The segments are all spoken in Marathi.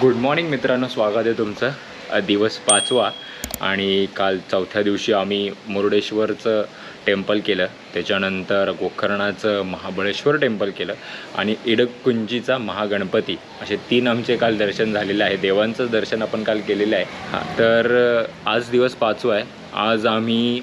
गुड मॉर्निंग मित्रांनो स्वागत आहे तुमचं. दिवस पाचवा आणि काल चौथ्या दिवशी आम्ही मुरुडेश्वरचं टेम्पल केलं. त्याच्यानंतर गोकर्णाचं महाबळेश्वर टेम्पल केलं आणि इडकुंजीचा महागणपती. असे तीन आमचे काल दर्शन झालेले आहे. देवांचं दर्शन आपण काल केलेलं आहे. हां तर आज दिवस पाचवा आहे. आज आम्ही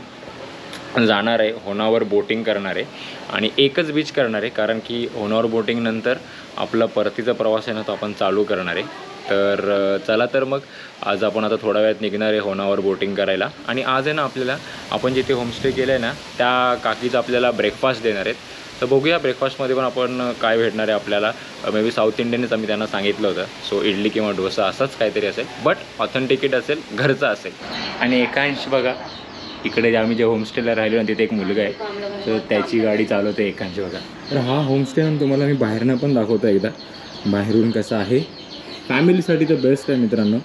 जाणार आहे होनावर बोटिंग करणार आहे आणि एकच बीच करणार आहे कारण की होनावर बोटिंगनंतर आपला परतीचा प्रवास आहे ना तो आपण चालू करणार आहे. तर चला तर मग आज आपण आता थोड्या वेळात निघणार आहे होनावर बोटिंग करायला. आणि आज आहे ना आपल्याला आपण जिथे होमस्टे केलं आहे ना त्या काकीचं आपल्याला ब्रेकफास्ट देणार आहेत. तर बघूया ब्रेकफास्टमध्ये पण आपण काय भेटणार आहे आपल्याला. मे बी साऊथ इंडियनच आम्ही त्यांना सांगितलं होतं. सो इडली किंवा डोसा असंच काहीतरी असेल. बट ऑथेंटिकेट असेल घरचं असेल. आणि एकांश बघा इकडे जे आम्ही जे होमस्टेला राहिलो ना तिथे एक मुलगा आहे. तर त्याची गाडी चालवते एकांश बघा. तर हा होमस्टे तुम्हाला मी बाहेरनं पण दाखवतो एकदा. बाहेरून कसं आहे फॅमिलीसाठी तर बेस्ट आहे मित्रांनो.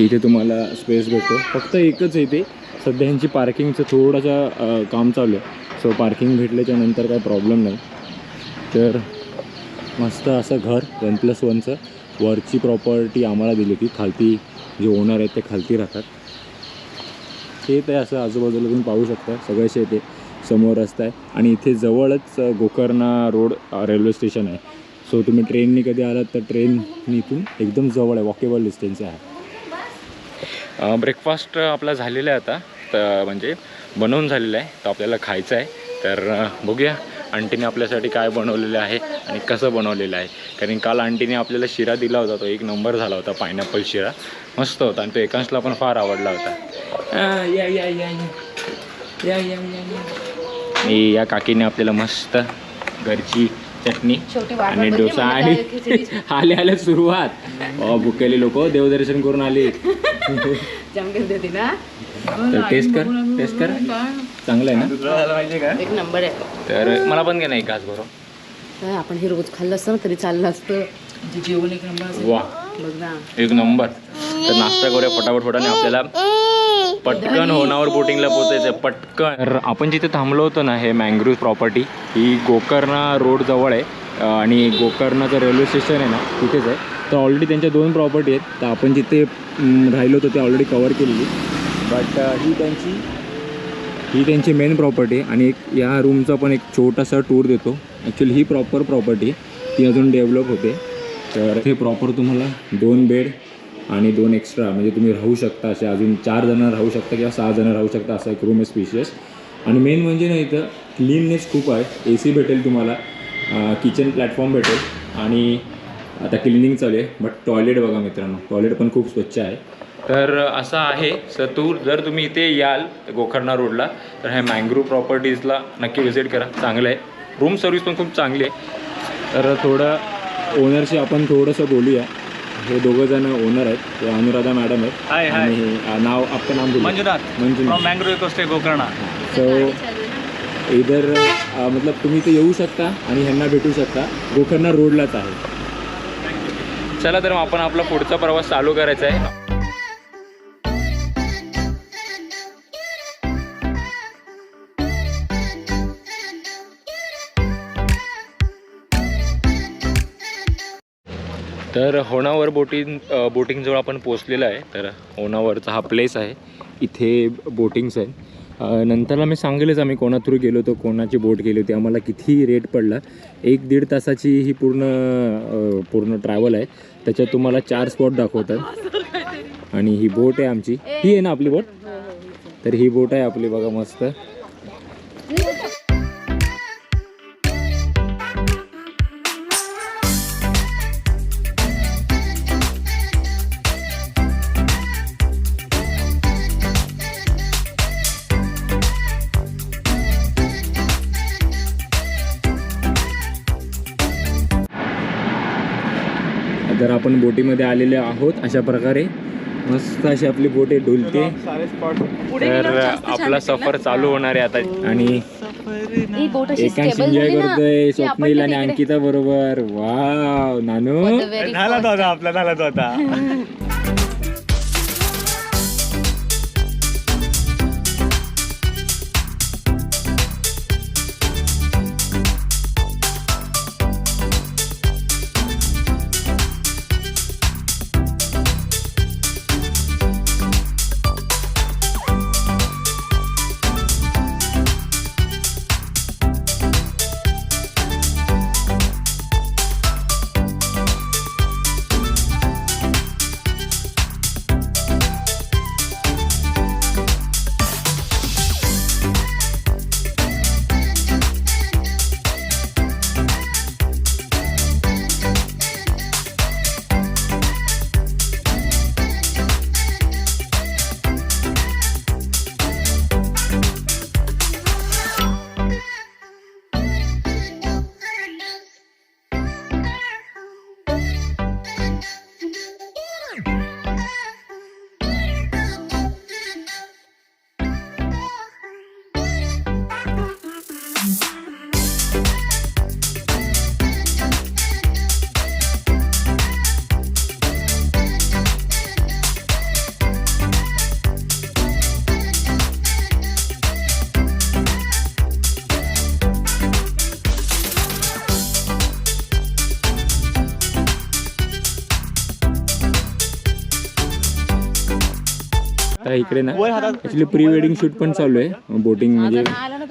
इथे तुम्हाला स्पेस भेटतो. फक्त एकच आहे ते. सध्या ह्यांची पार्किंगचं थोडंसं काम चालू आहे. सो पार्किंग भेटल्याच्या नंतर काय प्रॉब्लेम नाही. तर मस्त असं घर वन प्लस वनचं वरची प्रॉपर्टी आम्हाला दिली होती. खालती जे ओनर आहेत ते खालती राहतात. शेत आहे असं आजूबाजूला तुम्ही पाहू शकता. सगळं शेत आहे समोर रस्ता आहे. आणि इथे जवळच गोकर्णा रोड रेल्वे स्टेशन आहे. सो तुम्ही ट्रेननी कधी आलात? तर ट्रेन इथून एकदम जवळ आहे. वॉकेबल डिस्टन्स आहे. ब्रेकफास्ट आपला झालेला आहे आता. तर म्हणजे बनवून झालेला आहे. तर आपल्याला खायचं आहे. तर बघूया आंटीने आपल्यासाठी काय बनवलेलं आहे आणि कसं बनवलेलं आहे. कारण काल आंटीने आपल्याला शिरा दिला होता. तो एक नंबर झाला होता पायनॅपल शिरा. मस्त होता आणि तो एकांशला पण फार आवडला होता. या या काकीने आपल्याला मस्त घरची चटणी आणि डोसा आणि आले आले सुरुवात. भुकेले लोक देवदर्शन करून आले. जमकेल देते ना. तर टेस्ट कर टेस्ट कर. चांगलं आहे ना? एक नंबर आहे. तर मला पण घे नाही घास बरोबर काय आपण हे रोज खाल्लं असतं ना तरी चाललं असतं. जेवण एक नंबर वा एक नंबर. तर नाश्ता करूया फटाफट फटाने आपल्याला पटकन होनावर बोटिंगला पोचायचं आहे पटकन. तर आपण जिथे थांबलो होतो ना हे मँग्रोव्ह प्रॉपर्टी ही गोकर्णा रोड जवळ आहे. आणि गोकर्णाचं रेल्वे स्टेशन आहे ना तिथेच आहे. तर ऑलरेडी त्यांच्या दोन प्रॉपर्टी आहेत. तर आपण जिथे राहिलो होतो ते ऑलरेडी कवर केलेली. बट ही त्यांची ही त्यांची मेन प्रॉपर्टी आहे. आणि एक या रूमचा पण एक छोटासा टूर देतो. ॲक्च्युली ही प्रॉपर प्रॉपर्टी ती अजून डेव्हलप होते. तर हे प्रॉपर तुम्हाला दोन बेड आणि दोन एक्स्ट्रा म्हणजे तुम्ही राहू शकता असे अजून चार जणं राहू शकता किंवा सहा जणं राहू शकता असा एक रूम आहे स्पेशियस आणि मेन म्हणजे ना इथं क्लीननेस खूप आहे. ए सी भेटेल तुम्हाला किचन प्लॅटफॉर्म भेटेल आणि आता क्लिनिंग चालू आहे बट टॉयलेट बघा मित्रांनो टॉयलेट पण खूप स्वच्छ आहे. तर असं आहे तू जर तुम्ही इथे याल गोकर्णा रोडला तर ह्या मँग्रोव्ह प्रॉपर्टीजला नक्की व्हिजिट करा चांगलं आहे. रूम सर्विस पण खूप चांगली आहे. तर थोडं ओनरशी आपण थोडंसं बोलूया. हे दोघं जण ओनर आहेत. ते अनुराधा मॅडम आहेत. हाय हाय आणि अ, नाव आपलं नाम Manjunath. Manjunath. From mangrove coast Gokarna so इधर अ, मतलब तुम्ही इथे येऊ शकता आणि ह्यांना भेटू शकता. गोकर्णा रोडलाच आहे. चला तर मग आपण आपला पुढचा प्रवास चालू करायचा आहे. तर होणावर बोटिंग बोटिंगजवळ आपण पोचलेलं आहे. तर होणावरचा हा प्लेस आहे. इथे बोटिंग्स आहे नंतरला मी सांगेलच आम्ही कोणा थ्रू गेलो होतो कोणाची बोट गेली होती आम्हाला किती रेट पडला. एक दीड तासाची ही पूर्ण पूर्ण ट्रॅव्हल आहे. त्याच्यात तुम्हाला चार स्पॉट दाखवतात. आणि ही बोट आहे आमची. ही आहे ना आपली बोट? तर ही बोट आहे आपली बघा मस्त. आपण बोटीमध्ये आलेले आहोत. अशा प्रकारे मस्त अशी आपली बोट डुलते तर आपला सफर चालू होणार आहे आता. आणि ही बोट अशी एकांश एन्जॉय करतोय स्वप्नील आणि अंकिता बरोबर. वाव नानू. झाला तो आता आपला झाला तो आता. शकता इकडे ना ऍक्च्युली प्री वेडिंग शूट पण चालू आहे. बोटिंग म्हणजे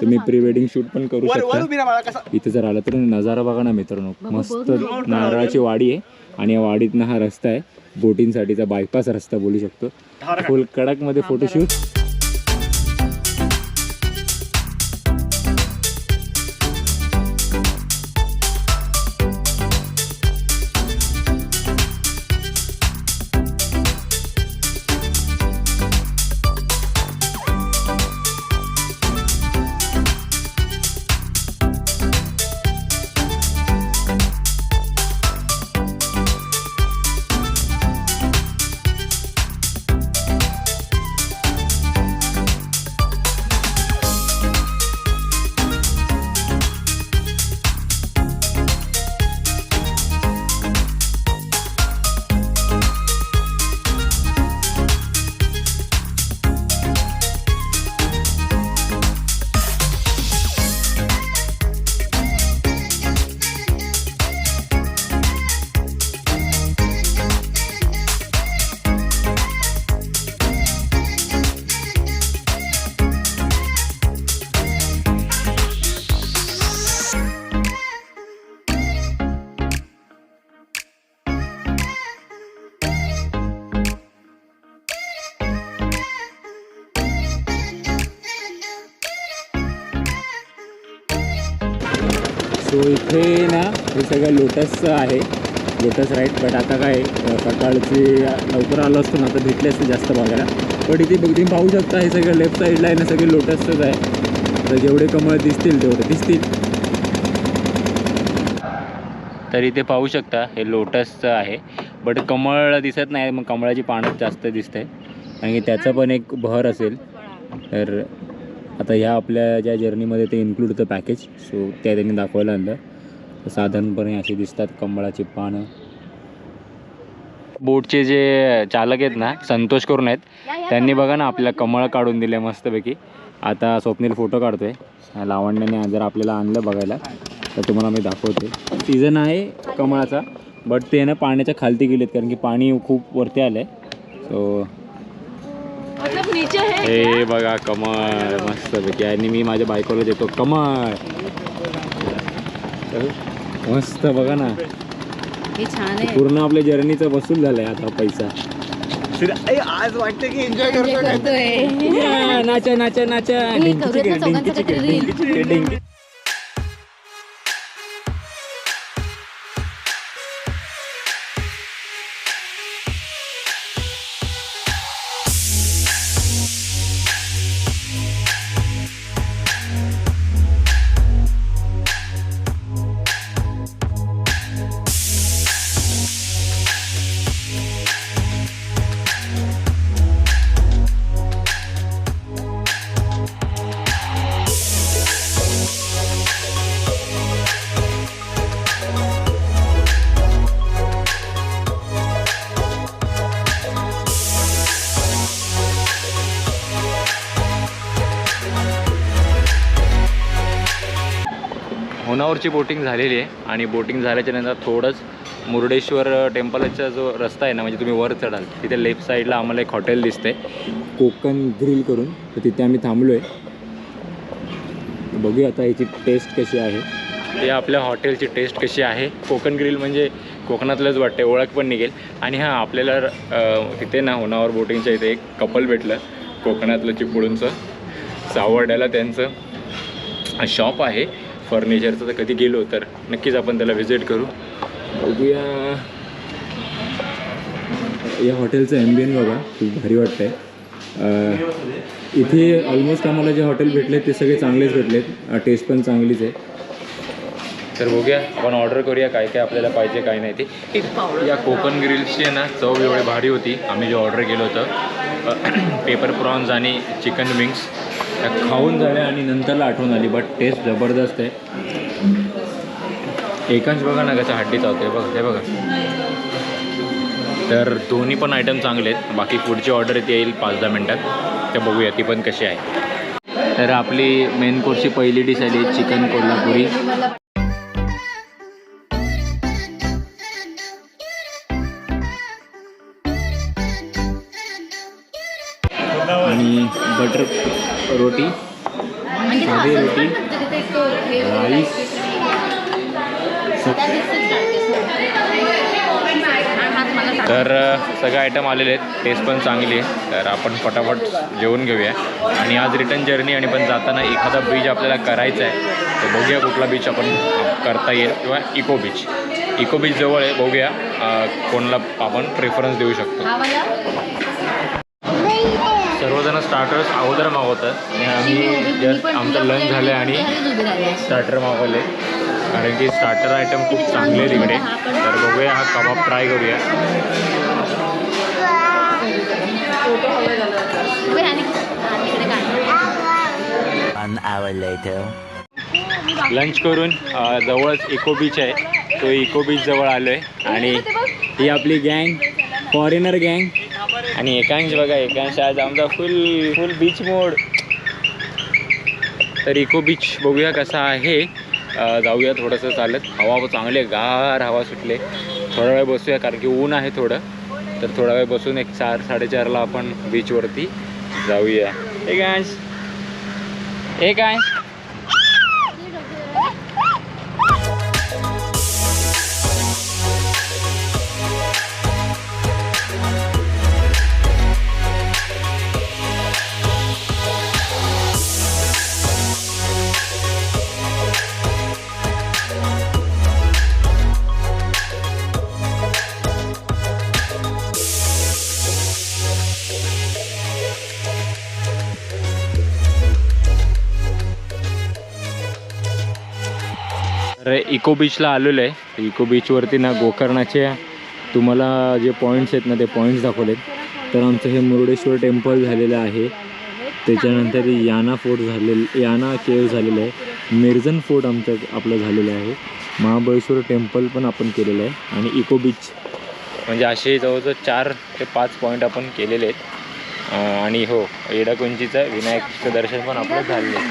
तुम्ही प्री वेडिंग शूट पण करू शकता. इथे जर आलं तर नजारा बघा ना मित्रांनो मस्त नारळाची वाडी आहे आणि या वाडीतनं हा रस्ता आहे. बोटिंगसाठीचा बायपास रस्ता बोलू शकतो. फुल कडकमध्ये फोटोशूट सो इथे ना हे सगळं लोटसचं आहे. लोटस राईट बट आता काय अं, सकाळची लवकर आलो असतो ना तर भेटले असते जास्त बघायला. बट इथे तुम्ही पाहू शकता हे सगळं लेफ्ट साईडला आहे ना सगळे लोटसचंच आहे. तर जेवढे कमळ दिसतील तेवढे दिसतील. तर इथे पाहू शकता हे लोटसचं आहे. बट कमळ दिसत नाही मग कमळाची पानं जास्त दिसत. आहे आणि त्याचा पण एक बहर असेल. तर आता ह्या आपल्या ज्या जर्नीमध्ये ते इन्क्लूड होतं पॅकेज सो त्या त्यांनी दाखवायला आणलं. तर साधारणपणे अशी दिसतात कमळाची पानं. बोटचे जे चालक आहेत ना संतोष करून आहेत. त्यांनी बघा ना आपल्याला कमळ काढून दिले मस्तपैकी. आता स्वप्नील फोटो काढतोय. लावण्याने जर आपल्याला आणलं बघायला तर तुम्हाला मी दाखवते सीझन आहे कमळाचा बट ते ना पाण्याच्या खालती गेलेत कारण की पाणी खूप वरती आलं आहे सो हे बघा कमळ मस्तपैकी आणि मी माझ्या बायकोला देतो कमळ. मस्त बघा ना. हे छान आहे. पूर्ण आपल्या जर्नीचं वसूल झालंय आता पैसा. आज वाटतं की एन्जॉय करतोय नाचा नाचा नाचा. हे होनावरची बोटिंग झालेली आहे आणि बोटिंग झाल्याच्यानंतर थोडंच मुर्डेश्वर टेम्पलचा जो रस्ता आहे ना म्हणजे तुम्ही वर चढाल तिथे लेफ्ट साईडला आम्हाला एक हॉटेल दिसते कोकण ग्रिल करून. तर तिथे आम्ही थांबलो आहे बघूया आता याची टेस्ट कशी आहे. ते आपल्या हॉटेलची टेस्ट कशी आहे. कोकण ग्रिल म्हणजे कोकणातलंच वाटते ओळख पण निघेल. आणि हां आपल्याला तिथे ना होनावर बोटिंगच्या इथे एक कपल भेटलं कोकणातलं चिपळूणचं. सावड्याला त्यांचं शॉप आहे. फर्निचरचं तर कधी गेलो तर नक्कीच आपण त्याला व्हिजिट करू. बघूया. या हॉटेलचं ॲम्बियन बघा खूप भारी वाटतंय. इथे ऑलमोस्ट आम्हाला जे हॉटेल भेटले ते सगळे चांगलेच भेटलेत. टेस्ट पण चांगलीच आहे. तर बघूया आपण ऑर्डर करूया काय काय आपल्याला पाहिजे काय नाही ते. या कोकण ग्रिल्सची आहे ना चव एवढी भारी होती. आम्ही जे ऑर्डर केलं होतं पेपर प्रॉन्स आणि चिकन विंग्स त्या खाऊन झाल्या आणि नंतरला आठवण आली. बट टेस्ट जबरदस्त आहे. एकांश बघा ना कसं हड्डी चावते बघा ते बघा. तर दोन्ही पण आयटम चांगले आहेत. बाकी पुढची ऑर्डर येते येईल पाच दहा मिनटात. त्या बघूया ती पण कशी आहे. तर आपली मेन कोर्सची पहिली डिश आली चिकन कोल्हापुरी. सगळे आयटम आलेले आहेत. टेस्ट पण चांगली आहे. तर आपण फटाफट जेवून घेऊया. आणि आज रिटर्न जर्नी आणि पण जाताना एखादा बीच आपल्याला करायचा आहे तर बघूया कुठला बीच आपण करता येईल. किंवा इको बीच इको बीच जवळ आहे. बघूया कोणाला आपण प्रेफरन्स देऊ शकतो. सर्वजण स्टार्टर्स अगोदर मागवतात. आणि आम्ही जस्ट आमचं लंच झालं आणि स्टार्टर मागवले. कारण की स्टार्टर आयटम खूप चांगले तिकडे तर बघूया हा कबाब ट्राय करूया. लंच करून जवळच इको बीच आहे. तो इको बीच जवळ आलो आहे आणि ही आपली गँग फॉरेनर गँग आणि एकांश बघा एकांश आज आमचा फुल फुल बीच मोड तर इको बीच बघूया कसा आहे. जाऊया थोडंसं चालत. हवा चांगली आहे गार हवा सुटले थोडा वेळ बसूया कारण की ऊन आहे थोडं. तर थोडा वेळ बसून एक चार साडेचारला आपण बीचवरती जाऊया. हे काय हे काय इको बीचला आलेलो आहे. इको बीचवरती ना गोकर्णाचे तुम्हाला जे पॉईंट्स आहेत ना ते पॉईंट्स दाखवलेत. तर आमचं हे मुरुडेश्वर टेम्पल झालेलं आहे. त्याच्यानंतर याना फोर्ट झालेलं याना केव झालेलं आहे. मिर्झन फोर्ट आमचं आपलं झालेलं आहे. महाबळेश्वर टेम्पल पण आपण केलेलं आहे. आणि इको बीच म्हणजे असे जवळजवळ चार ते पाच पॉईंट आपण केलेले आहेत. आणि हो येडाकुंजीचं विनायकचं दर्शन पण आपलं झालेलं आहे.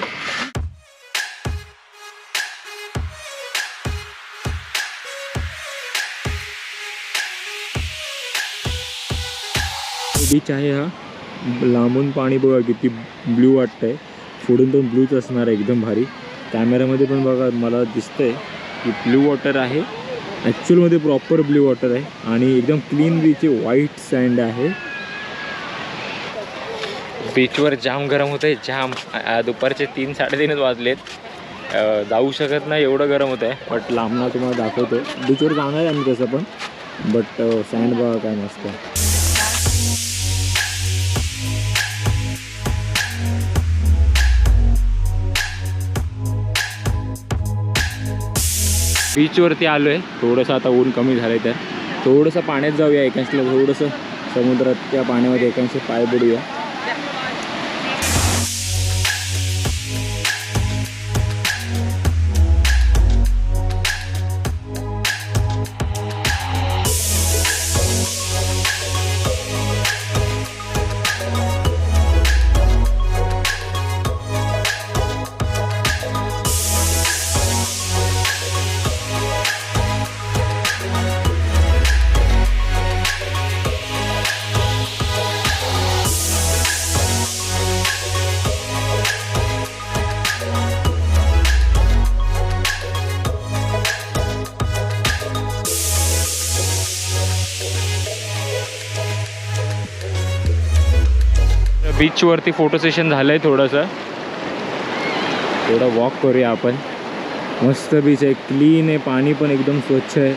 बीच आहे हा. लांबून पाणी बघा किती ब्ल्यू वाटतंय. पुढून पण ब्लूच असणार आहे एकदम भारी. कॅमेऱ्यामध्ये पण बघा मला दिसतंय की ब्ल्यू वॉटर आहे. ॲक्च्युअलमध्ये प्रॉपर ब्ल्यू वॉटर आहे. आणि एकदम क्लीन बीच आहे व्हाईट सँड आहे. बीचवर जाम गरम होतं आहे जाम दुपारचे तीन साडेतीनच वाजलेत. जाऊ शकत नाही एवढं गरम होतं आहे बट लांबना तुम्हाला दाखवतो. बीचवर जाणार आहे आम्ही तसं पण. बट सँड बघा काय मस्त बीचवरती आलो आहे थोडंसं आता ऊन कमी झालं आहे तर थोडंसं पाण्यात जाऊया एकांशला. थोडंसं समुद्रात त्या पाण्यामध्ये एकांशी पाय बुडूया. बीचवरती फोटो सेशन झालं आहे थोडंसं. थोडं वॉक करूया आपण. मस्त बीच आहे. क्लीन आहे. पाणी पण एकदम स्वच्छ आहे.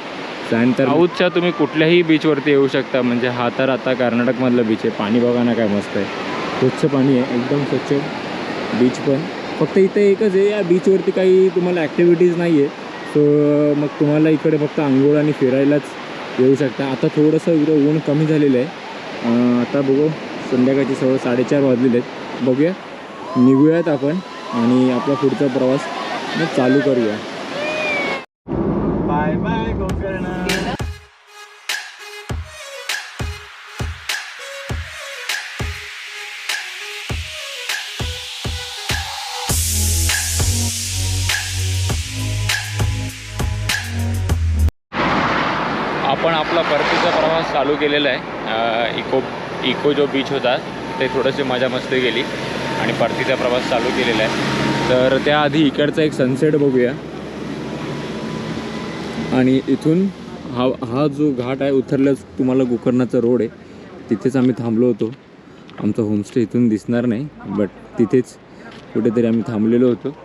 त्यानंतर साऊथच्या तुम्ही कुठल्याही बीचवरती येऊ शकता. म्हणजे हा तर आता कर्नाटकमधलं बीच आहे. पाणी बघा ना काय मस्त आहे. स्वच्छ पाणी आहे. एकदम स्वच्छ बीच पण. फक्त इथे एकच आहे. या बीचवरती काही तुम्हाला ॲक्टिव्हिटीज नाही आहे सो मग तुम्हाला इकडे फक्त आंघोळ आणि फिरायलाच येऊ शकता. आता थोडंसं इकडं ऊन कमी झालेलं आहे. आता बघू. संध्याकाळची सवय साडेचार वाजलेले आहेत. बघूया. निघूयात आपण आणि आपला पुढचा प्रवास चालू करूया. Bye bye Gokarna. आपण आपला परतीचा प्रवास चालू केलेला आहे. इको इको जो बीच होता ते थोडंशी मजा मस्ती गेली आणि परतीचा प्रवास चालू केलेला आहे. तर त्याआधी इकडचा एक सनसेट बघूया. आणि इथून हा हा जो घाट आहे उतरल्याच तुम्हाला गोकर्णाचा रोड आहे. तिथेच आम्ही थांबलो होतो. आमचा होमस्टे इथून दिसणार नाही बट तिथेच कुठेतरी आम्ही थांबलेलो होतो.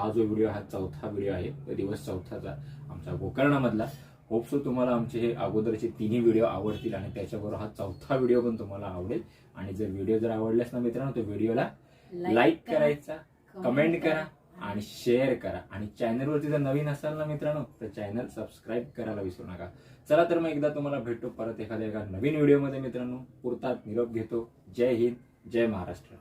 हा जो व्हिडिओ हा चौथा व्हिडिओ आहे. दिवस चौथाचा आमचा गोकर्णामधला. होप सो तुम्हाला आमचे हे अगोदरचे तिन्ही व्हिडिओ आवडतील आणि त्याच्याबरोबर हा चौथा व्हिडिओ पण तुम्हाला आवडेल. आणि जर व्हिडिओ जर आवडल्यास ना मित्रांनो तर व्हिडिओला लाईक करायचा कमेंट करा. आणि शेअर करा. आणि चॅनलवरती जर नवीन असाल ना मित्रांनो तर चॅनल सबस्क्राईब करायला विसरू नका. चला तर मग एकदा तुम्हाला भेटतो परत एखाद्या एका नवीन व्हिडिओमध्ये मित्रांनो. पुरतात निरोप घेतो. जय हिंद जय महाराष्ट्र.